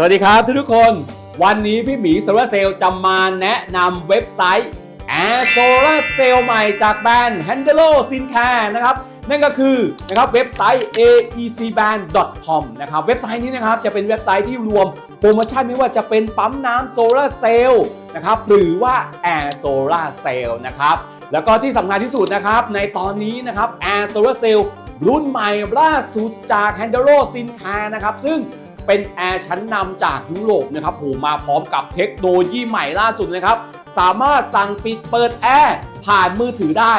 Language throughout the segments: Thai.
สวัสดีครับทุกทุกคน วันนี้พี่หมีโซลาเซลล์จะมาแนะนำเว็บไซต์ Air Solar Cell ใหม่จากแบรนด์ h a n d l o s i n c a r นะครับ นั่นก็คือนะครับเว็บไซต์ aecband.com นะครับเว็บไซต์นี้นะครับจะเป็นเว็บไซต์ที่รวมโปรโมชั่นไม่ว่าจะเป็นปั๊มน้ำโซลาเซลล์นะครับหรือว่า Air Solar Cell นะครับแล้วก็ที่สำคัญที่สุดนะครับในตอนนี้นะครับ Air Solar Cell รุ่นใหม่ล่าสุดจาก h a n d l o s i n c a r นะครับซึ่ง เป็นแอร์ชั้นนำจากยุโรปนะครับโหมาพร้อมกับเทคโนโลยีใหม่ล่าสุดเลยครับ สามารถสั่งปิดเปิดแอร์ผ่านมือถือได้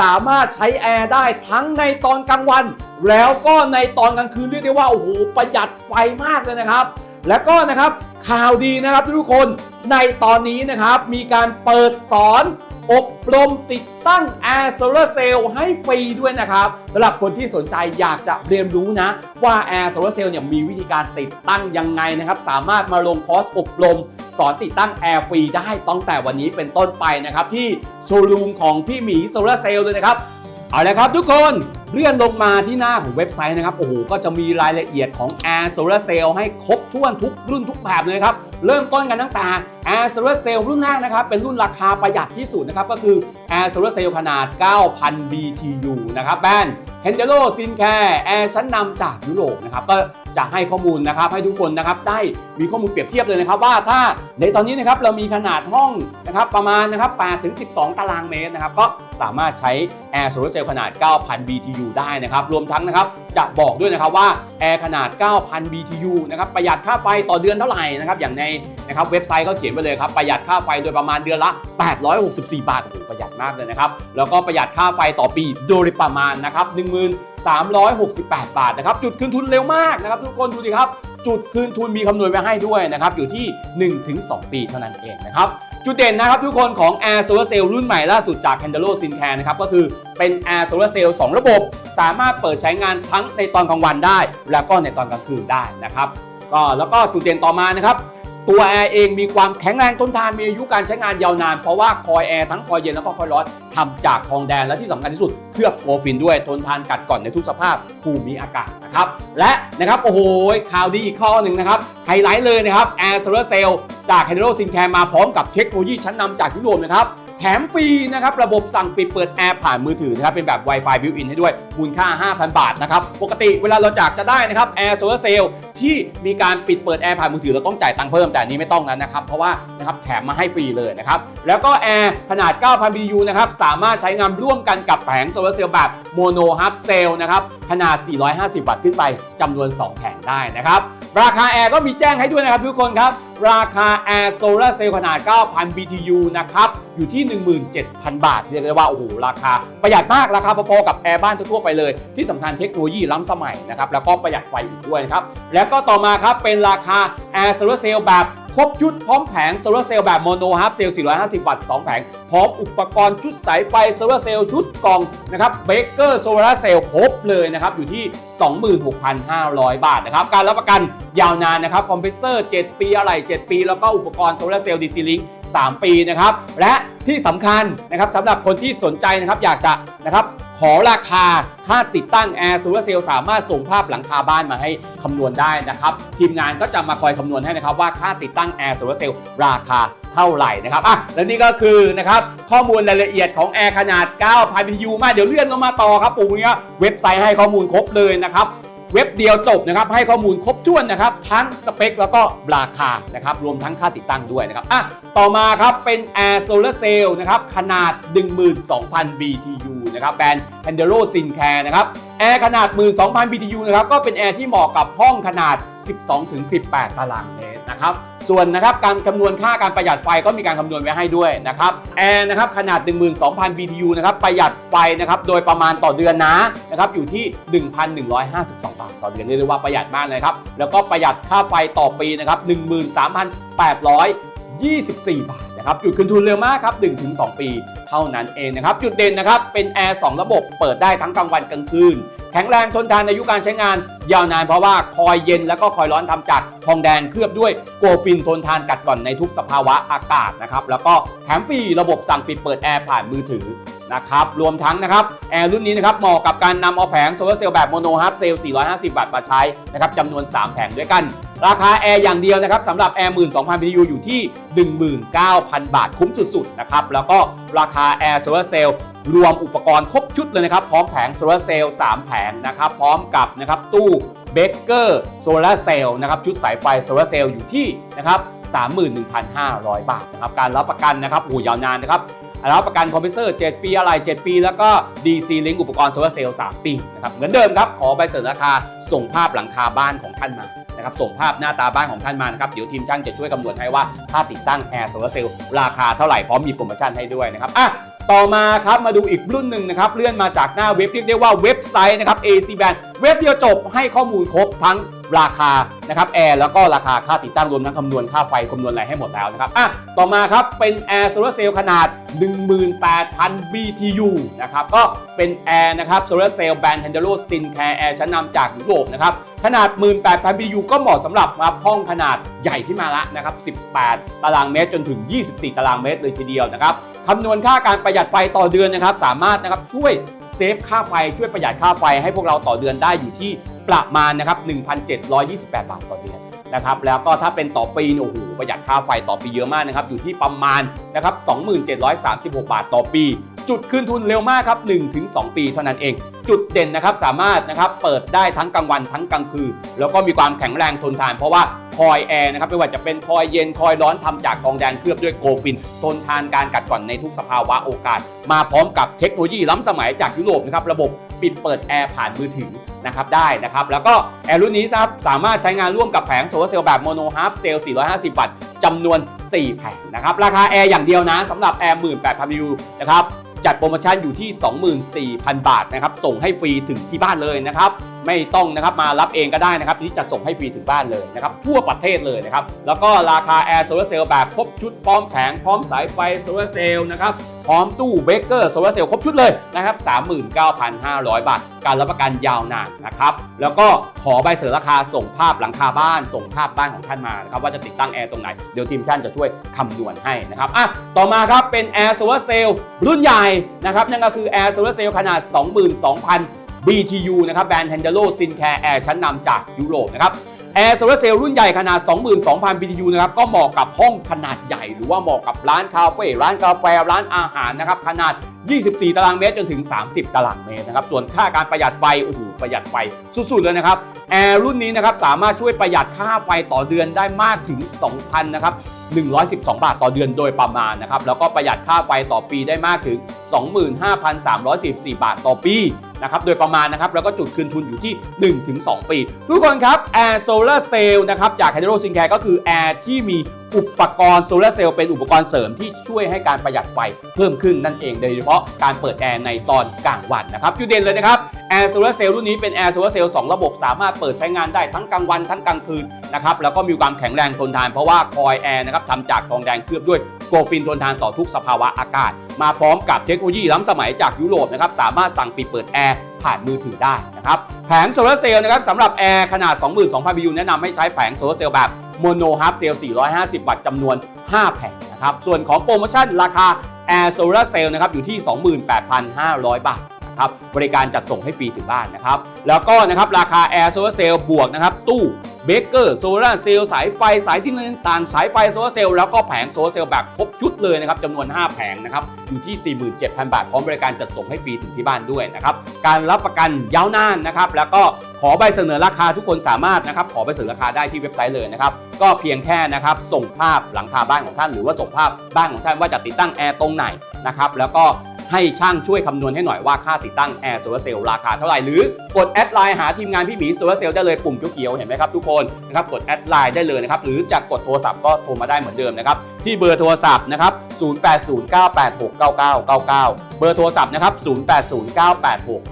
สามารถใช้แอร์ได้ทั้งในตอนกลางวัน แล้วก็ในตอนกลางคืนเรียกได้ว่าโอ้โหประหยัดไฟมากเลยนะครับ แล้วก็นะครับข่าวดีนะครับทุกคนในตอนนี้นะครับมีการเปิดสอน อบรมติดตั้ง Air Solar Cell ให้ฟรีด้วยนะครับสำหรับคนที่สนใจอยากจะเรียนรู้นะ ว่า Air Solar Cell เนี่ยมีวิธีการติดตั้งยังไงนะครับ สามารถมาลงคอร์สอบรม สอนติดตั้งแอร์ฟรีได้ตั้งแต่วันนี้เป็นต้นไปนะครับ ที่โชว์รูมของพี่หมี Solar Cell เลยนะครับ เอาละครับทุกคน เลื่อนลงมาที่หน้าของเว็บไซต์นะครับ โอ้โห ก็จะมีรายละเอียดของ Air Solar Cell ให้ครบถ้วนทุกรุ่นทุกแบบเลยครับ เริ่มต้นกันตั้งแต่ Air Solar Cell รุ่นแรกนะครับ เป็นรุ่นราคาประหยัดที่สุดนะครับ ก็คือ Air Solar Cell ขนาด 9,000 BTU นะครับแบรนด์ h e n d e l o Sinclair แอร์ชั้นนำจากยุโรปนะครับ ก็จะให้ข้อมูลนะครับ ให้ทุกคนนะครับได้มีข้อมูลเปรียบเทียบเลยนะครับ ว่าถ้าในตอนนี้นะครับเรามีขนาดห้องนะครับประมาณนะครับ8ถึง12 ตารางเมตรนะครับ ก็สามารถใช้ Air Solar Cell ขนาด 9,000 BTU ได้นะครับรวมทั้งนะครับจะบอกด้วยนะครับว่าแอร์ขนาด 9,000 BTU นะครับประหยัดค่าไฟต่อเดือนเท่าไหร่นะครับอย่างในนะครับเว็บไซต์ก็เขียนไปเลยครับประหยัดค่าไฟโดยประมาณเดือนละ 864 บาทโอ้โหประหยัดมากเลยนะครับแล้วก็ประหยัดค่าไฟต่อปีโดยประมาณนะครับ1368 บาทนะครับจุดคืนทุนเร็วมากนะครับทุกคนดูดิครับ จุดคืนทุนมีคำนวณไว้ให้ด้วยนะครับอยู่ที่ 1-2 ปีเท่านั้นเองนะครับจุดเด่นนะครับทุกคนของ Air Solar Cell รุ่นใหม่ล่าสุดจาก c a n d e l o Sinclair นะครับก็คือเป็น Air Solar Cell 2 ระบบ สามารถเปิดใช้งานทั้งในตอนกลางวันได้ แล้วก็ในตอนกลางคืนได้นะครับก็แล้วก็จุดเด่นต่อมานะครับ ตัวแอร์เองมีความแข็งแรงทนทานมีอายุการใช้งานยาวนาน เพราะว่าคอยแอร์ทั้งคอยเย็นแล้วก็คอยร้อนทำจากทองแดงและที่สำคัญที่สุดเคลือบโกฟินด้วยทนทานกัดก่อนในทุกสภาพภูมิอากาศนะครับและนะครับโอ้โหข่าวดีอีกข้อหนึ่งนะครับไฮไลท์เลยนะครับ Air Solar Cell จาก h e n d e l o Sinclair มาพร้อมกับเทคโนโลยีชั้นนำจากยุโรปนะครับแถมฟรีนะครับระบบสั่งปิดเปิดแอร์ผ่านมือถือนะครับเป็นแบบ Wi-Fi built-in ให้ด้วยมูลค่า 5,000 บาทนะครับปกติเวลาเราจากจะได้นะครับ Air Solar Cell ที่มีการปิดเปิดแอร์ผ่านมือถือเราต้องจ่ายตังค์เพิ่มแต่อันนี้ไม่ต้องแล้วนะครับเพราะว่านะครับแถมมาให้ฟรีเลยนะครับแล้วก็แอร์ขนาด 9,000 BTU นะครับสามารถใช้งานร่วมกันกับแผงโซลาร์เซลล์แบบโมโนฮับเซลล์นะครับขนาด 450 วัตต์ขึ้นไปจำนวน 2 แผงได้นะครับราคาแอร์ก็มีแจ้งให้ด้วยนะครับทุกคนครับ ราคาแอร์โซลาเซลล์ขนาด 9,000 BTU นะครับ อยู่ที่ 17,000 บาท เรียกได้ว่า โอ้โห ราคา ประหยัดมาก ราคาพอๆกับแอร์บ้านทั่วไปเลย ที่สำคัญเทคโนโลยีล้ำสมัยนะครับ แล้วก็ประหยัดไฟอีกด้วยนะครับ แล้วก็ต่อมาครับ เป็นราคาแอร์โซลาเซลล์แบบ ครบชุดพร้อมแผงโซลาร์เซลล์แบบโมโนฮับเซลล์ 450 วัตต์ 2 แผง พร้อมอุปกรณ์ชุดสายไฟโซลาร์เซลล์ชุดกล่องนะครับเบเกอร์โซลาร์เซลล์ครบเลยนะครับ อยู่ที่ 26,500 บาทนะครับ การรับประกันยาวนานนะครับ คอมเพรสเซอร์ 7 ปีอะไหล่7ปี แล้วก็อุปกรณ์โซลาร์เซลล์ดีซีลิง3ปีนะครับ และที่สำคัญนะครับสำหรับคนที่สนใจนะครับอยากจะนะครับ ขอราคาค่าติดตั้งแอร์โซลาร์เซลล์สามารถส่งภาพหลังคาบ้านมาให้คำนวณได้นะครับทีมงานก็จะมาคอยคำนวณให้นะครับว่าค่าติดตั้งแอร์โซลาร์เซลล์ราคาเท่าไหร่นะครับอะและนี่ก็คือนะครับข้อมูลรายละเอียดของแอร์ขนาด 9,000 BTU มาเดี๋ยวเลื่อนลงมาต่อครับปู่เนี้ยเว็บไซต์ให้ข้อมูลครบเลยนะครับเว็บเดียวจบนะครับให้ข้อมูลครบถ้วนนะครับทั้งสเปคแล้วก็ราคานะครับรวมทั้งค่าติดตั้งด้วยนะครับอะต่อมาครับเป็น Air Solar Cell นะครับขนาด 12,000 BTU นะครับแบรนด์ h a n d e l o Sinclair นะครับแอร์ขนาด 12,000 BTU นะครับก็เป็นแอร์ที่เหมาะกับห้องขนาด 12-18 ตารางเมตรนะครับส่วนนะครับการคำนวณค่าการประหยัดไฟก็มีการคำนวณไว้ให้ด้วยนะครับแอร์นะครับขนาด 12,000 BTU นะครับประหยัดไฟนะครับโดยประมาณต่อเดือนนะนะครับอยู่ที่ 1,152 บาทต่อเดือนเรียกได้ว่าประหยัดมากเลยครับแล้วก็ประหยัดค่าไฟต่อปีนะครับ13,824 บาทนะครับจุดคืนทุนเร็วมากครับ 1-2 ปี เท่านั้นเองนะครับ จุดเด่นนะครับ เป็นแอร์2ระบบเปิดได้ทั้งกลางวันกลางคืน แข็งแรงทนทานอายุการใช้งาน ยาวนานเพราะว่าคอยเย็นแล้วก็คอยร้อนทำจากทองแดงเคลือบด้วยโกฟินทนทานกัดก่อนในทุกสภาวะอากาศนะครับแล้วก็แถมฟรีระบบสั่งปิดเปิดแอร์ผ่านมือถือนะครับรวมทั้งนะครับแอร์รุ่นนี้นะครับเหมาะกับการนำเอาแผงโซลาร์เซลล์แบบโมโนฮับเซลล์450 วัตต์มาใช้นะครับจำนวน 3 แผงด้วยกัน ราคาแอร์อย่างเดียวนะครับสำหรับแอร์12,000 BTU อยู่ที่ 19,000 บาทคุ้มสุดๆนะครับแล้วก็ราคาแอร์โซลาเซลล์รวมอุปกรณ์ครบชุดเลยนะครับพร้อมแผงโซลาเซลล์3แผงนะครับพร้อมกับนะครับตู้เบเกอร์โซลาเซลล์นะครับชุดสายไฟโซลาเซลล์อยู่ที่นะครับ31,500 บาทนะครับการรับประกันนะครับโอ้ยาวนานนะครับรับประกันคอมเพรสเซอร์ 7 ปีอะไร 7 ปี แล้วก็ DC Link อุปกรณ์โซลาร์เซลล์3ปีนะครับเหมือนเดิมครับ ขอใบเสนอราคาส่งภาพหลังคาบ้านของท่านมา นะครับส่งภาพหน้าตาบ้านของท่านมานะครับเดี๋ยวทีมช่างจะช่วยคำนวณให้ว่าถ้าติดตั้งแอร์โซลาร์เซลล์ราคาเท่าไหร่พร้อมมีโปรโมชั่นให้ด้วยนะครับอะ ต่อมาครับมาดูอีกรุ่นหนึ่งนะครับเลื่อนมาจากหน้าเว็บเรียกได้ว่าเว็บไซต์นะครับ AC Band เว็บเดียวจบให้ข้อมูลครบทั้งราคานะครับแอร์แล้วก็ราคาค่าติดตั้งรวมทั้งคำนวณค่าไฟคำนวณอะไรให้หมดแล้วนะครับอะต่อมาครับเป็นแอร์โซลาร์เซลล์ขนาด 18,000 BTU นะครับก็เป็นแอร์นะครับโซลาร์เซลล์แบรนด์ h a n d l o s i n c a r e Air ชั้นนำจากยุโรปนะครับขนาด 18,000 BTU ก็เหมาะสำหรับครับห้องขนาดใหญ่ขึ้นมาละนะครับ 18 ตารางเมตรจนถึง 24 ตารางเมตรเลยทีเดียวนะครับ คำนวณค่าการประหยัดไฟต่อเดือนนะครับ สามารถนะครับช่วยเซฟค่าไฟช่วยประหยัดค่าไฟให้พวกเราต่อเดือนได้อยู่ที่ประมาณนะครับ1,728 บาทต่อเดือนนะครับแล้วก็ถ้าเป็นต่อปีโอ้โหประหยัดค่าไฟต่อปีเยอะมากนะครับอยู่ที่ประมาณนะครับ2736 บาทต่อปี จุดคืนทุนเร็วมากครับ1-2 ปีเท่านั้นเอง จุดเด่นนะครับสามารถนะครับเปิดได้ทั้งกลางวันทั้งกลางคืนแล้วก็มีความแข็งแรงทนทานเพราะว่า คอยแอร์นะครับไม่ว่าจะเป็นคอยเย็นคอยร้อนทำจากทองแดงเคลือบด้วยโกลฟิน ทนทานการกัดกร่อนในทุกสภาวะโอกาส มาพร้อมกับเทคโนโลยีล้ำสมัยจากยุโรปนะครับระบบปิดเปิดแอร์ผ่านมือถือนะครับได้นะครับ แล้วก็แอร์รุ่นนี้ครับสามารถใช้งานร่วมกับแผงโซลาร์เซลล์แบบโมโนฮาร์ฟเซลล์ 450 วัตต์จำนวน 4 แผงนะครับ ราคาแอร์อย่างเดียวนะสำหรับแอร์ 18,000 ยูนะครับ จัดโปรโมชั่นอยู่ที่ 24,000 บาทนะครับ ส่งให้ฟรีถึงที่บ้านเลยนะครับ ไม่ต้องนะครับมารับเองก็ได้นะครับที่จะส่งให้ฟรีถึงบ้านเลยนะครับทั่วประเทศเลยนะครับแล้วก็ราคาแอร์โซลาร์เซลล์แบบครบชุดพร้อมแผงพร้อมสายไฟโซลาร์เซลล์นะครับพร้อมตู้เบเกอร์โซลาร์เซลล์ครบชุดเลยนะครับ 39,500 บาท การรับประกันยาวนานนะครับ แล้วก็ขอใบเสนอราคาส่งภาพหลังคาบ้าน ส่งภาพบ้านของท่านมานะครับว่าจะติดตั้งแอร์ตรงไหน เดี๋ยวทีมท่านจะช่วยคำนวณให้นะครับอะต่อมาครับเป็นแอร์โซลาร์เซลล์รุ่นใหญ่นะครับนั่นก็คือแอร์โซลาร์เซลล์ขนาด 22,000 BTU นะครับแบรนด์ h a n d l o s i n c a r e Air ชั้นนำจากยุโรปนะครับแอร์โซลาร์เซลล์รุ่นใหญ่ขนาด 22,000 BTU นะครับก็เหมาะกับห้องขนาดใหญ่ หรือว่าเหมาะกับร้านคาเฟ่ร้านกาแฟร้านอาหารนะครับขนาด 24 ตารางเมตรจนถึง 30 ตารางเมตรนะครับส่วนค่าการประหยัดไฟโอ้โหประหยัดไฟสุดๆเลยนะครับแอร์รุ่นนี้นะครับสามารถช่วยประหยัดค่าไฟต่อเดือนได้มากถึง 2,000นะครับ112 บาทต่อเดือนโดยประมาณนะครับแล้วก็ประหยัดค่าไฟต่อปีได้มากถึง 25,344 บาทต่อปี นะครับโดยประมาณนะครับแล้วก็จุดคืนทุนอยู่ที่ 1-2 ปี ทุกคนครับ Air Solar Cell นะครับจาก h y d r o s y n c a r e ก็คือแอร์ที่มี อุปกรณ์โซลาเซลล์เป็นอุปกรณ์เสริมที่ช่วยให้การประหยัดไฟเพิ่มขึ้นนั่นเอง โดยเฉพาะการเปิดแอร์ในตอนกลางวันนะครับจุดเด่นเลยนะครับ Air Solar Cell รุ่นนี้เป็น Air Solar Cell 2ระบบสามารถเปิดใช้งานได้ทั้งกลางวันทั้งกลางคืนนะครับแล้วก็มีความแข็งแรงทนทานเพราะว่าคอยแอร์นะครับทำจากทองแดงเคลือบด้วยโกฟินทนทานต่อทุกสภาวะอากาศ มาพร้อมกับเทคโนโลยีล้ำสมัยจากยุโรปนะครับสามารถสั่งปิดเปิดแอร์ ผ่านมือถือได้นะครับแผงโซลาร์เซลล์นะครับสำหรับแอร์ขนาด 22,000 BTU แนะนำให้ใช้แผงโซลาร์เซลล์แบบโมโนฮาร์ฟเซลล์ 450 วัตต์จำนวน 5 แผงนะครับส่วนของโปรโมชั่นราคาแอร์โซลาร์เซลล์นะครับอยู่ที่ 28,500 บาท ครับบริการจัดส่งให้ฟรีถึงบ้านนะครับ แล้วก็นะครับราคา Air Solar Cell บวกนะครับตู้เบเกอร์โซลาร์เซลล์สายไฟสายที่ต่างสายไฟโซลาร์เซลล์แล้วก็แผงโซลาร์เซลล์แบบครบชุดเลยนะครับจำนวน 5 แผงนะครับอยู่ที่ 47,000 บาท พร้อมบริการจัดส่งให้ฟรีถึงที่บ้านด้วยนะครับการรับประกันยาวนานนะครับแล้วก็ขอใบเสนอราคาทุกคนสามารถนะครับขอใบเสนอราคาได้ที่เว็บไซต์เลยนะครับก็เพียงแค่นะครับส่งภาพหลังคาบ้านของท่าน หรือว่าส่งภาพบ้านของท่านว่าจะติดตั้งแอร์ตรงไหนนะครับแล้วก็ ให้ช่างช่วยคำนวณให้หน่อยว่าค่าติดตั้งแอร์โซลาร์เซลล์ราคาเท่าไหร่หรือกดแอดไลน์หาทีมงานพี่หมีโซลาร์เซลล์ได้เลยปุ่มเขียวๆเห็นไหมครับทุกคนนะครับกดแอดไลน์ได้เลยนะครับหรือจะกดโทรศัพท์ก็โทรมาได้เหมือนเดิมนะครับที่เบอร์โทรศัพท์นะครับ 0809869999 เบอร์โทรศัพท์นะครับ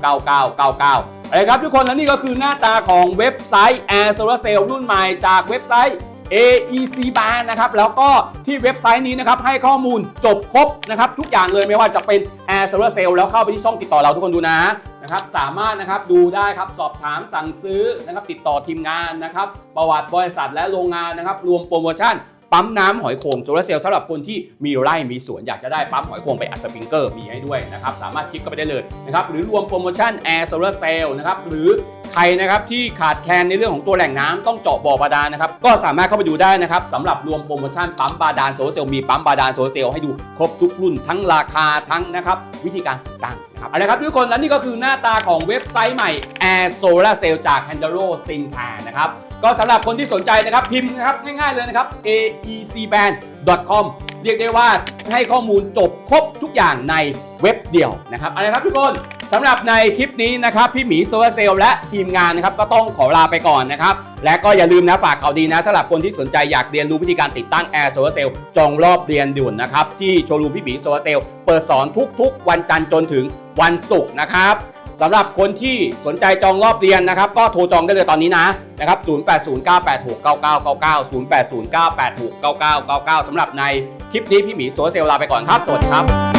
0809869999อะไรครับทุกคนและนี่ก็คือหน้าตาของเว็บไซต์ Air Solar Cell รุ่นใหม่จากเว็บไซต์ AEC Bar นะครับแล้วก็ที่เว็บไซต์นี้นะครับให้ข้อมูลจบครบนะครับทุกอย่างเลยไม่ว่าจะเป็น Air Solar Cell แล้วเข้าไปที่ช่องติดต่อเราทุกคนดูนะนะครับสามารถนะครับดูได้ครับสอบถามสั่งซื้อนะครับติดต่อทีมงานนะครับประวัติบริษัทและโรงงานนะครับรวมโปรโมชั่น ปั๊มน้ำหอยโข่งโซลาร์เซลล์สำหรับคนที่มีไร่มีสวนอยากจะได้ปั๊มหอยโข่งไปอัดสปริงเกอร์มีให้ด้วยนะครับสามารถคลิกเข้าไปได้เลยนะครับหรือรวมโปรโมชั่นแอร์โซลาร์เซลล์นะครับหรือใครนะครับที่ขาดแคลนในเรื่องของตัวแหล่งน้ำต้องเจาะบ่อบาดาลนะครับก็สามารถเข้าไปดูได้นะครับสำหรับรวมโปรโมชั่นปั๊มบาดาลโซลาร์เซลล์มีปั๊มบาดาลโซลาร์เซลล์ให้ดูครบทุกรุ่นทั้งราคาทั้งนะครับวิธีการต่างนะครับเอาละครับทุกคนและนี่ก็คือหน้าตาของเว็บไซต์ใหม่ Air Solar Cell จาก h a n d a r o s i n c a r นะครับ ก็สำหรับคนที่สนใจนะครับพิมพ์นะครับง่ายๆเลยนะครับ aecband.com เรียกได้ว่าให้ข้อมูลจบครบทุกอย่างในเว็บเดียวนะครับอาละครับทุกคนสำหรับในคลิปนี้นะครับพี่หมีโซลาเซลและทีมงานนะครับก็ต้องขอลาไปก่อนนะครับและก็อย่าลืมนะฝากข่าวดีนะสำหรับคนที่สนใจอยากเรียนรู้วิธีการติดตั้งแอร์โซลาเซลจองรอบเรียนด่วนนะครับที่โชว์รูมพี่หมีโซลาเซลเปิดสอนทุกๆ วันจันทร์จนถึงวันศุกร์นะครับ สำหรับคนที่สนใจจองรอบเรียนนะครับ ก็โทรจองได้เลยตอนนี้นะนะครับ 0809869999 0809869999 สำหรับในคลิปนี้พี่หมีโซเซลลาไปก่อนครับ สวัสดีครับ